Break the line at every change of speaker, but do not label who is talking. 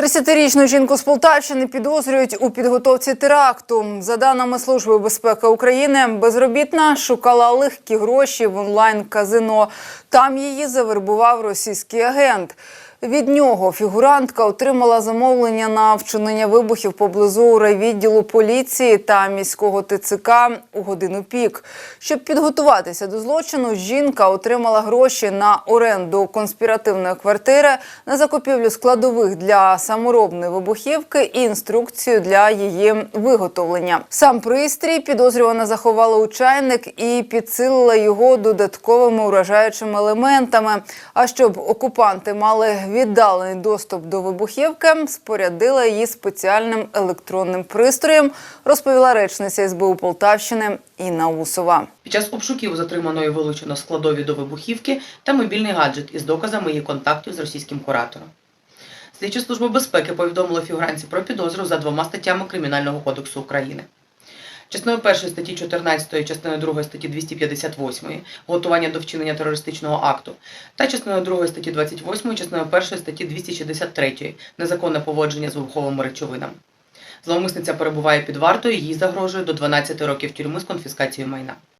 30-річну жінку з Полтавщини підозрюють у підготовці теракту. За даними Служби безпеки України, безробітна шукала легкі гроші в онлайн-казино. Там її завербував російський агент. Від нього фігурантка отримала замовлення на вчинення вибухів поблизу райвідділу поліції та міського ТЦК у годину пік. Щоб підготуватися до злочину, жінка отримала гроші на оренду конспіративної квартири, на закупівлю складових для саморобної вибухівки і інструкцію для її виготовлення. Сам пристрій підозрювана заховала у чайник і підсилила його додатковими уражаючими елементами. А щоб окупанти мали віддалений доступ до вибухівки, спорядила її спеціальним електронним пристроєм, розповіла речниця СБУ Полтавщини Інна Усова.
Під час обшуків затриманої вилучено складові до вибухівки та мобільний гаджет із доказами її контактів з російським куратором. Слідчі служби безпеки повідомили фігуранці про підозру за двома статтями Кримінального кодексу України. Частиною першої статті 14, частиною 2 статті 258 готування до вчинення терористичного акту та частиною 2 статті 28, частиною першої статті 263 незаконне поводження з вибуховими речовинами. Зловмисниця перебуває під вартою, їй загрожує до 12 років тюрми з конфіскацією майна.